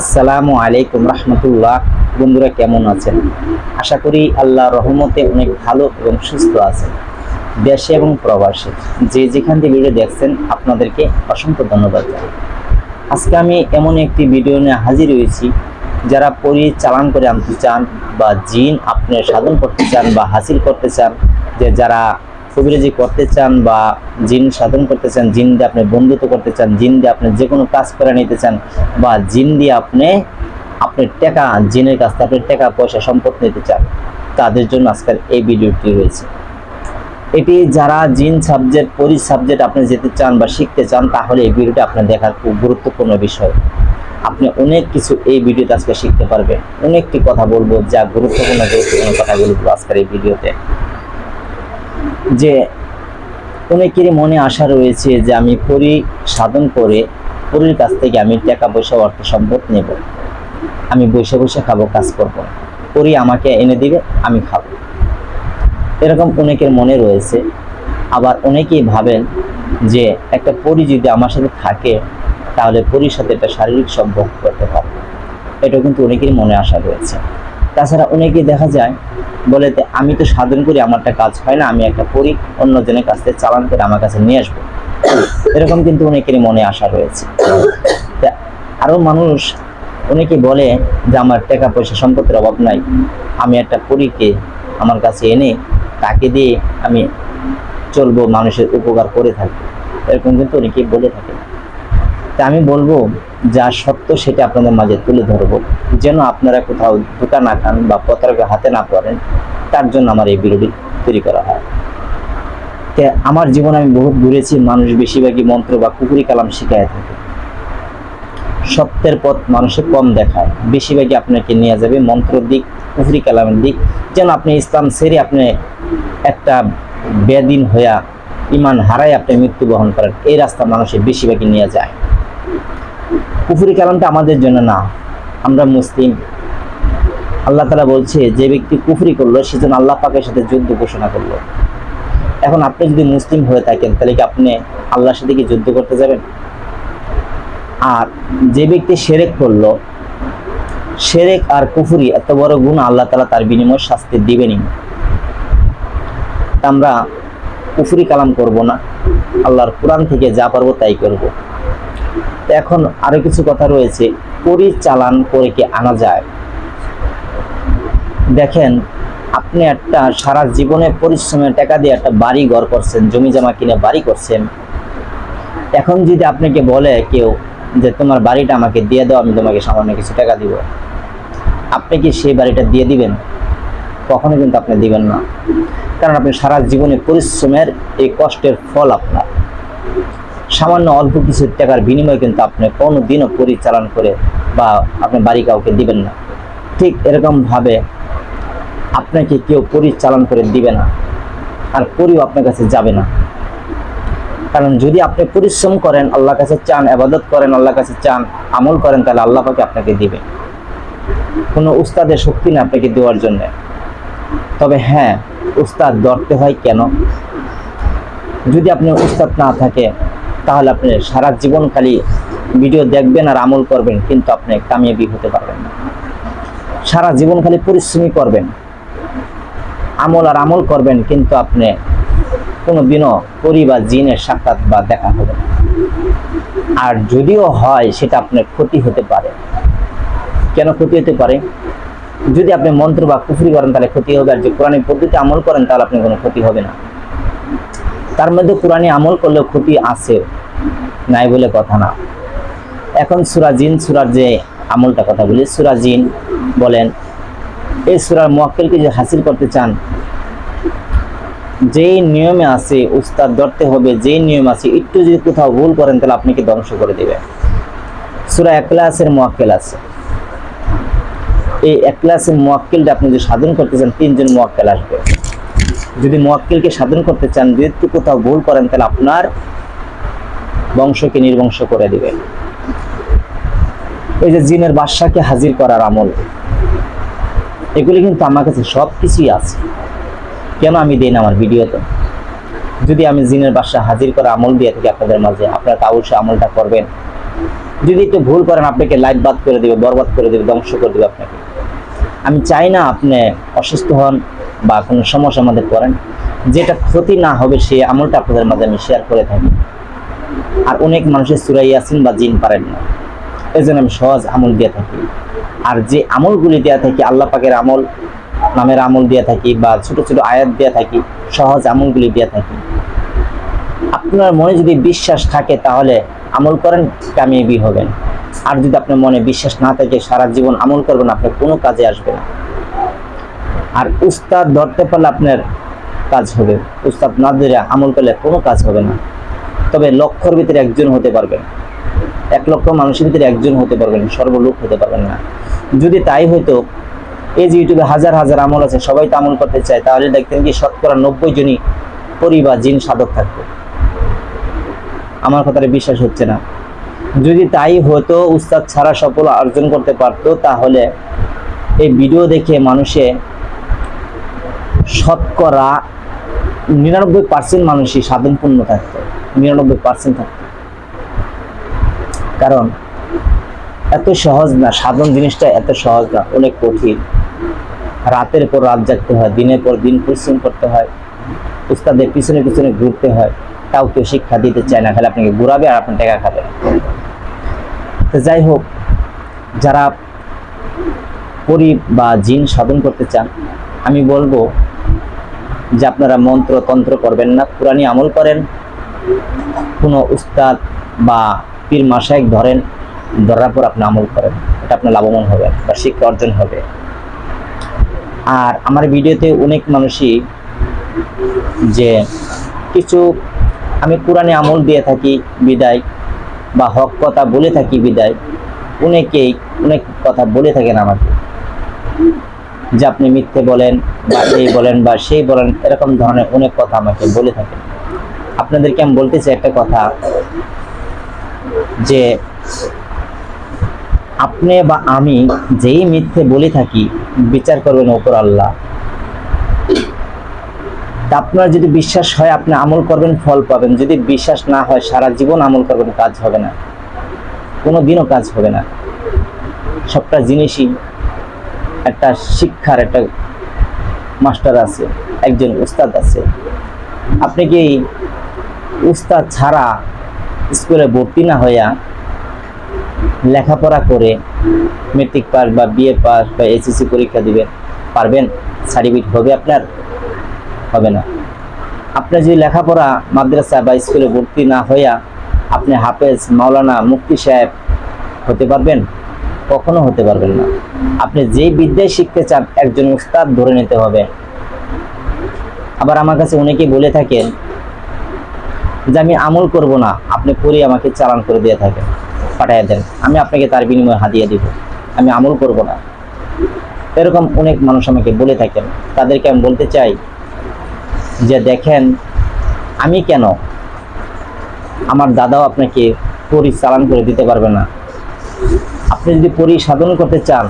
আসসালামু আলাইকুম রহমতুল্লাহ। বন্ধুরা কেমন আছেন? আশা করি আল্লাহ রহমতে অনেক ভালো এবং সুস্থ আছেন। দেশে এবং প্রবাসে যে যেখান থেকে ভিডিও দেখছেন, আপনাদেরকে অসংখ্য ধন্যবাদ। আজকে আমি এমন একটি ভিডিও নিয়ে হাজির হয়েছি, যারা পরি চালান করে আনতে চান বা জিন আপনি সাধন করতে চান বা হাসিল করতে চান, যে যারা কবিরাজি করতে চান বা জিন সাধন করতে চান, জিন দিয়ে আপনি বন্ধুত্ব করতে চান, জিন দিয়ে আপনি যে কোনো কাজ করে নিতে চান বা জিন দিয়ে আপনি আপনার টাকা, জিনের কাছ থেকে আপনি টাকা, পয়সা, সম্পদ নিতে চান, তাদের জন্য আজকের এই ভিডিওটি রয়েছে। এটি যারা জিন সাবজেক্ট, পরি সাবজেক্ট আপনি যেতে চান বা শিখতে চান, তাহলে এই ভিডিওটা আপনার দেখার খুব গুরুত্বপূর্ণ বিষয়। আপনি অনেক কিছু এই ভিডিওতে আজকে শিখতে পারবেন। অনেকটি কথা বলব যা গুরুত্বপূর্ণ গুরুত্বপূর্ণ কথাগুলো আজকের এই ভিডিওতে। যে অনেকেরই মনে আশা রয়েছে যে আমি পরি সাধন করে পরির কাছ থেকে আমি টাকা পয়সা অর্থ সম্পদ নেব। আমি বসে বসে খাব, কাজ করব। পরি আমাকে এনে দিবে, আমি খাব। এরকম অনেকের মনে রয়েছে। আবার অনেকেই ভাবেন যে একটা পরি যদি আমার সাথে থাকে, তাহলে পরির সাথে একটা শারীরিক সম্পর্ক করতে পারব। এটা কিন্তু অনেকেরই মনে আশা রয়েছে। তাছাড়া অনেকেই দেখা যায় বলে আমি তো সাধন করি, আমারটা কাজ হয় না, আমি একটা পরি, অন্যজনের কাছ থেকে চালান করে আমার কাছে নিয়ে আসব। এরকম কিন্তু অনেকেরই মনে আশা রয়েছে। আরও মানুষ অনেকে বলে যে, আমার টাকা পয়সা সম্পত্তির অভাব নাই, আমি একটা পরীকে আমার কাছে এনে তাকে দিয়ে আমি চলবো, মানুষের উপকার করে থাকব। এরকম কিন্তু অনেকেই বলে থাকে তা আমি বলব, যা সত্য সেটা আপনাদের মাঝে তুলে ধরবো। যেন আপনারা কোথাও ধোকা না খান বা প্রতারকের হাতে না পড়েন, তার জন্য আমার এই ভিডিওটি তৈরি করা হয়। তে আমার জীবনে আমি বহুত ঘুরেছি, মানুষ বেশিরভাগই মন্ত্র বা কুকুরি কালাম শিখায় থাকে। সত্যের পথ মানুষে কম দেখায়। বেশিরভাগই আপনাকে নিয়ে যাবে মন্ত্র দিক কুফরি কালামের দিক। যেন আপনি ইসলাম সেরে আপনি একটা বেদিন হইয়া, ইমান হারাই আপনি মৃত্যুবরণ করেন। এই রাস্তা মানুষের বেশিরভাগই নিয়ে যায়। কুফরি কালামটা আমাদের জন্য না। আমরা মুসলিম। আল্লাহ তালা বলছে, যে ব্যক্তি কুফরি করল সেজন্য আল্লাহ পাকের সাথে যুদ্ধ ঘোষণা করল। এখন আপনি যদি মুসলিম হয়ে থাকেন, তাহলে কি আপনি আল্লাহর সাথে কি যুদ্ধ করতে যাবেন? আর যে ব্যক্তি সেরেক করল, সেরেক আর কুফুরি এত বড় গুণ আল্লাহ তালা তার বিনিময় শাস্তি দিবেনই তা আমরা কুফুরি কালাম করব না। আল্লাহর কোরআন থেকে যা পারব তাই করব। এখন আরও কিছু কথা রয়েছে। পরিচালান করে কি আনা যায়? দেখেন, আপনি একটা সারা জীবনে পরিশ্রমের টাকা দিয়ে একটা বাড়ি ঘর করছেন, জমি জমা কিনে বাড়ি করছেন। এখন যদি আপনাকে বলে কেউ যে, তোমার বাড়িটা আমাকে দিয়ে দাও, আমি তোমাকে সামান্য কিছু টাকা দিব। আপনি কি সেই বাড়িটা দিয়ে দিবেন? কখনো কিন্তু আপনি দিবেন না। কারণ আপনি সারা জীবনে পরিশ্রমের এই কষ্টের ফল আপনার। সামান্য অল্প কিছু টাকার বিনিময়ে কিন্তু আপনি কোনো দিনও পরিচালন করে বা আপনি বাড়ি কাউকে দিবেন না। ঠিক এরকমভাবে আপনাকে কেউ পরিচালন করে দিবে না আর পরিও আপনার কাছে যাবে না। কারণ যদি আপনি পরিশ্রম করেন, আল্লাহর কাছে চান, আবাদত করেন, আল্লাহর কাছে চান, আমল করেন, তাহলে আল্লাহ পাকে আপনাকে দিবে। কোনো উস্তাদের শক্তি না আপনাকে দেওয়ার জন্য। তবে হ্যাঁ উস্তাদ ধরতে হয় কেন? যদি আপনি উস্তাদ না থাকে তাহলে আপনি সারা জীবন খালি ভিডিও দেখবেন আর আমল করবেন, কিন্তু আপনি কামিয়াবি হতে পারবেন না। সারা জীবন খালি পরিশ্রমী করবেন। আমল আর আমল করবেন, কিন্তু আপনি কোনো দিনও পরি বা জিনের সাক্ষাৎ বা দেখা হবে না। আর যদিও হয়, সেটা আপনার ক্ষতি হতে পারে। কেন ক্ষতি হতে পারে? যদি আপনি মন্ত্র বা কুফরি করেন, তাহলে ক্ষতি হবে। আর যে কোরআনী পদ্ধতি আমল করেন, তাহলে আপনার কোনো ক্ষতি হবে না। তার মধ্যে কোরআনী আমল করলেও ক্ষতি আছে। নাই বলে কথা না। এখন সুরাজিন সুরার যে আমলটা কথা বলি সুরাজিন বলেন, এই সুরার মোয়াক্কেলকে যে হাসিল করতে চান, যেই নিয়মে আছে উস্তাদ ধরতে হবে, যেই নিয়ম আছে, একটু যদি কোথাও ভুল করেন, তাহলে আপনাকে ধ্বংস করে দেবে সুরা একলাসের মোয়াক্কেল আছে। এই একলাসের মোয়াক্কেলটা আপনি যদি সাধন করতে চান, তিনজন মোয়াক্কেল আসবে। যদি মোয়াক্কেলকে সাধন করতে চান, যদি কোথাও ভুল করেন, তাহলে আপনার বংশকে নির্বংশ করে দিবে এই যে জিনের বাদশাকে হাজির করার আমল, এগুলি কিন্তু আমার কাছে সব কিছুই আছে। কেন আমি দিই না আমার ভিডিওতে? যদি আমি জিনের বাসা হাজির করা আমল দিয়ে থাকি আপনাদের মাঝে, আপনারা তা অবশ্যই আমলটা করবেন। যদি একটু ভুল করেন, আপনাকে লাইফ বাদ করে দেবে, বরবাদ করে দেবে, ধ্বংস করে দেবে আপনাকে। আমি চাই না আপনি অসুস্থ হন বা কোনো সমস্যার মধ্যে পড়েন যেটা ক্ষতি না হবে সেই আমলটা আপনাদের মাঝে আমি শেয়ার করে থাকি। আর অনেক মানুষের সুরাই আসেন বা জিন পারেন না। এই আমি সহজ আমল দিয়ে থাকি। আর যে আমলগুলি দেওয়া থাকি, আল্লাহ পাকের আমল, নামের আমল দিয়ে থাকি বা ছোট ছোট আয়াত দিয়ে থাকি, সহজ আমলগুলি দিয়ে থাকি। আপনার মনে যদি বিশ্বাস থাকে তাহলে আমল করেন, কামিয়াবি হবেন। আর যদি আপনার মনে বিশ্বাস না থাকে, সারা জীবন আমল করবেন, আপনার কোনো কাজে আসবে না। আর উস্তাদ ধরতে পারলে আপনার কাজ হবে। উস্তাদ না ধরে আমল করলে কোনো কাজ হবে না। তবে লক্ষর ভিতরে একজন হতে পারবেন। এক লক্ষ মানুষের ভিতরে একজন হতে পারবেন, সর্বলোক হতে পারবেন না। যদি তাই হতো এই যে ইউটিউবে হাজার হাজার আমল আছে, সবাই তো আমল করতে চায়, তাহলে দেখতেন কি শতকরা নব্বই জনই পরিবার জিন সাধক থাকতো আমার কথাটা বিশ্বাস হচ্ছে না। যদি তাই হতো, উস্তাদ ছাড়া সফল অর্জন করতে পারতো, তাহলে এই ভিডিও দেখে মানুষে শতকরা নিরানব্বই পার্সেন্ট মানুষই সাধনপূর্ণ থাকতো। নিরানব্বই পার্সেন্ট থাকতো। কারণ এত সহজ না সাধন জিনিসটা এত সহজ না, অনেক কঠিন। রাতের পর রাত জাগতে হয়, দিনের পর দিন পরিশ্রম করতে হয় উস্তাদের পিছনে পিছনে ঘুরতে হয় তাও কেউ শিক্ষা দিতে চায় না, খালি আপনাকে ঘুরাবে আর আপনার টাকা খাবে তো যাই হোক, যারা পরি বা জিন সাধন করতে চান, আমি বলব যে আপনারা মন্ত্র তন্ত্র করবেন না কোরআনী আমল করেন। কোনো উস্তাদ বা পীর মাসায়ক ধরেন, ধরার পর আপনি আমল করেন। এটা আপনার লাভবান হবে বা শিক্ষা অর্জন হবে। আর আমার ভিডিওতে অনেক মানুষই যে কিছু, আমি কোরআনে আমল দিয়ে থাকি বিদায়, বা হক কথা বলে থাকি বিদায়, অনেকেই অনেক কথা বলে থাকেন আমাকে। যে আপনি মিথ্যে বলেন বা এই বলেন বা সেই বলেন, এরকম ধরনের অনেক কথা আমাকে বলে থাকেন আপনাদেরকে আমি বলতে চাই একটা কথা, যে আপনি বা আমি যেই মিথ্যে বলে থাকি, বিচার করবেন ওপর আল্লাহ। আপনার যদি বিশ্বাস হয়, আপনি আমল করবেন, ফল পাবেন। যদি বিশ্বাস না হয়, সারা জীবন আমল করবেন, কাজ হবে না। কোনো দিনও কাজ হবে না। সবটা জিনিসই একটা শিক্ষার একটা মাস্টার আছে, একজন উস্তাদ আছে। আপনি কি উস্তাদ ছাড়া স্কুলে ভর্তি না হইয়া লেখাপড়া করে মেট্রিক পাস বা বিএ পাস বা এসএসসি পরীক্ষা দিবেন, পারবেন? সার্টিফিকেট হবে আপনার? হবে না। আপনি যদি লেখাপড়া মাদ্রাসা বা স্কুলে ভর্তি না হইয়া আপনি হাফেজ মাওলানা মুফতি সাহেব হতে পারবেন? কখনো হতে পারবেন না। আপনি যেই বিদ্যায় শিখতে চান, একজন উস্তাদ ধরে নিতে হবে। আবার আমার কাছে অনেকেই বলে থাকেন যে, আমি আমল করব না, আপনি পরে আমাকে চালান করে দিয়ে থাকেন, পাঠাইয়া দেন। আমি আপনাকে তার বিনিময়ে হাদিয়া দিব। আমি আমল করব না। এরকম অনেক মানুষ আমাকে বলে থাকেন। তাদেরকে আমি বলতে চাই যে, দেখেন, আমি কেন আমার দাদাও আপনাকে পরি চালান করে দিতে পারবে না? আপনি যদি পরি সাধন করতে চান,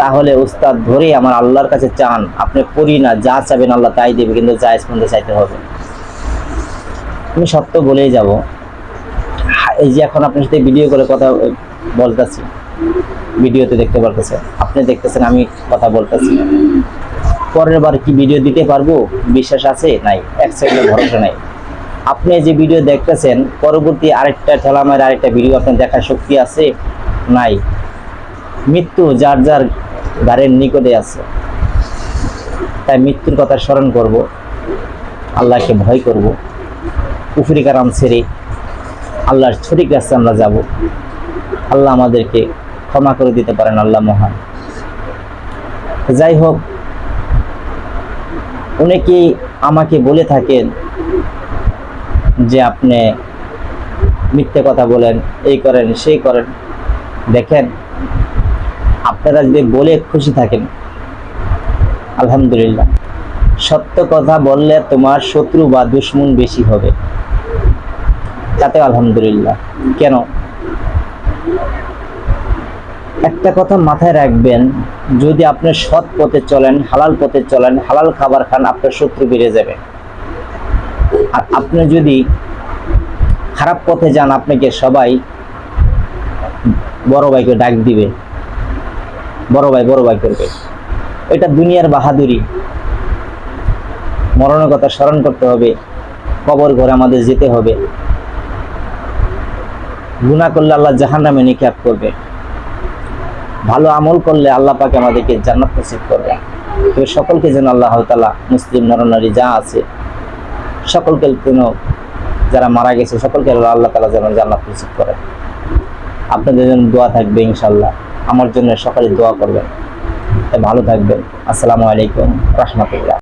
তাহলে উস্তাদ ধরে আমার আল্লাহর কাছে চান, আপনি পড়ি না, যা চাবেন আল্লাহ তাই দেবে, কিন্তু যা স্পন্দে চাইতে হবে। আমি সত্য বলেই যাব। এই যে এখন আপনার সাথে ভিডিও করে কথা বলতেছি ভিডিওতে দেখতে পারতেছেন, আপনি দেখতেছেন আমি কথা বলতেছি। পরের বার কি ভিডিও দিতে পারব? বিশ্বাস আছে? নাই। এক সেকেন্ডে ভরসা নাই। আপনি যে ভিডিও দেখতেছেন, পরবর্তী আরেকটা ঠেলামের আরেকটা ভিডিও আপনার দেখার শক্তি আছে। নাই। মৃত্যু যার যার গাড়ির নিকটে আছে। তাই মৃত্যুর কথা স্মরণ করব, আল্লাহকে ভয় করব পুফুরি কারাম ছেড়ে আল্লাহর ছড়ি কাছে আমরা যাব। আল্লাহ আমাদেরকে ক্ষমা করে দিতে পারেন, আল্লাহ মহান। যাই হোক অনেকেই আমাকে বলে থাকেন যে আপনি মিথ্যে কথা বলেন, এই করেন, সেই করেন। দেখেন, আপনারা যদি বলে খুশি থাকেন, আলহামদুলিল্লাহ। সত্য কথা বললে তোমার শত্রু বা দুশ্মন বেশি হবে। তাতে আলহামদুলিল্লাহ। কেন? একটা কথা মাথায় রাখবেন, যদি আপনি সৎ পথে চলেন, হালাল পথে চলেন, হালাল খাবার খান, আপনার শত্রু বেড়ে যাবে। আর আপনি যদি খারাপ পথে যান, আপনাকে সবাই বড় ভাইকে ডাক দিবে। বড় ভাই বড় ভাই করবে। এটা দুনিয়ার বাহাদুরি। মরণের কথা স্মরণ করতে হবে। কবর ঘরে আমাদের যেতে হবে। গুণা করলে আল্লাহ জাহান নামে নিক্ষেপ করবে। ভালো আমল করলে আল্লাহ পাকে আমাদেরকে জান্নাত নসিব করবে। তবে সকলকে যেন আল্লাহ তালা মুসলিম নরনারী যা আছে, সকলকে যেন যারা মারা গেছে, সকলকে আল্লাহ তালা যেন জান্নাত নসিব করে আপনাদের জন্য দোয়া থাকবে ইনশাল্লাহ। আমার জন্য সকালে দোয়া করবেন। ভালো থাকবেন। আসসালামু আলাইকুম। রহমতুল্লাহ।